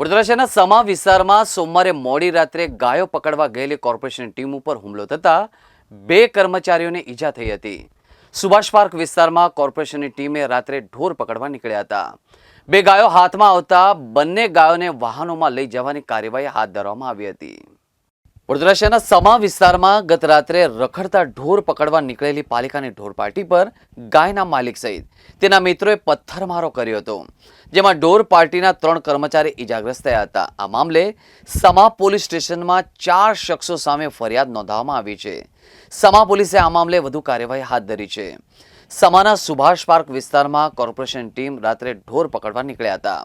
વડોદરા શહેરના સમા વિસ્તારમાં સોમવારે મોડી રાત્રે ગાયો પકડવા ગયેલી કોર્પોરેશનની ટીમ ઉપર હુમલો થતાં બે કર્મચારીઓને ઈજા થઈ હતી. સુભાષ પાર્ક વિસ્તારમાં કોર્પોરેશનની ટીમે રાત્રે ઢોર પકડવા નીકળ્યા હતા. બે ગાયો હાથમાં આવતા બંને ગાયોને વાહનોમાં લઈ જવાની કાર્યવાહી હાથ ધરવામાં આવી હતી. વડોદરા શહેરના સમા વિસ્તારમાં ગત રાત્રે રખડતા ઢોર પકડવા નીકળેલી પાલિકાની ઢોર પર ગાયના માલિક સહિત તેના મિત્રોએ પથ્થરમારો કર્યો હતો, જેમાં ઢોર પાર્ટીના ત્રણ કર્મચારી ઇજાગ્રસ્ત થયા હતા. આ મામલે સમા પોલીસ સ્ટેશનમાં ચાર શખ્સો સામે ફરિયાદ નોંધાવવામાં આવી છે. સમા પોલીસે આ મામલે વધુ કાર્યવાહી હાથ ધરી છે. સમાના સુભાષ પાર્ક વિસ્તારમાં કોર્પોરેશન ટીમ રાત્રે ઢોર પકડવા નીકળ્યા હતા.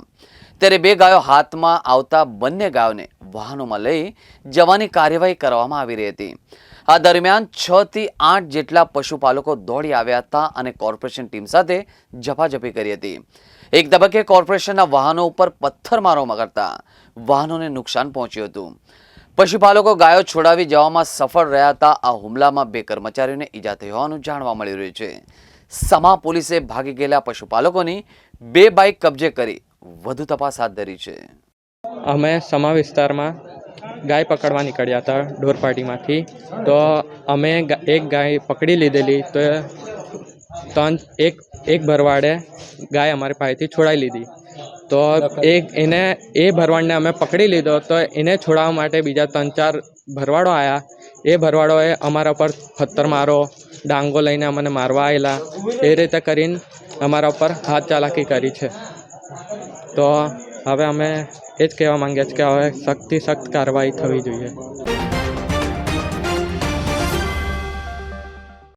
ત્યારે બે ગાયો હાથમાં આવતા બંને ગાયોને વાહનોમાં લઈ જવાની કાર્યવાહી કરવામાં આવી રહી હતી. આ દરમિયાન છ થી આઠ જેટલા પશુપાલકો દોડી આવ્યા હતા અને કોર્પોરેશન ટીમ સાથે ઝપાઝપી કરી હતી. એક તબક્કે કોર્પોરેશનના વાહનો ઉપર પથ્થરમારો કરતા વાહનોને નુકસાન પહોંચ્યું હતું. પશુપાલકો ગાયો છોડાવી જવામાં સફળ રહ્યા હતા. આ હુમલામાં બે કર્મચારીઓને ઈજા થઈ હોવાનું જાણવા મળી રહ્યું છે. સમા પોલીસે ભાગી ગયેલા પશુપાલકોની બે બાઇક કબજે કરી વધુ તપાસ હાથ ધરી છે. અમે સમા વિસ્તારમાં ગાય પકડવા નીકળ્યા હતા ઢોરપાટીમાંથી તો અમે એક ગાય પકડી લીધેલી તો ત્રણ, એક એક ભરવાડે ગાય અમારી પાસેથી છોડાવી લીધી. તો એક એને, એ ભરવાડને અમે પકડી લીધો તો એને છોડાવવા માટે બીજા ત્રણ ચાર ભરવાડો આવ્યા એ ભરવાડોએ અમારા પર પથ્થર મારો ડાંગો લઈને અમને મારવા આવેલા. એ રીતે કરીને અમારા ઉપર હાથ ચાલાકી કરી છે. તો હવે અમે એ જ કહેવા માંગીએ છીએ કે હવે સખ્તથી સખ્ત કાર્યવાહી થવી જોઈએ.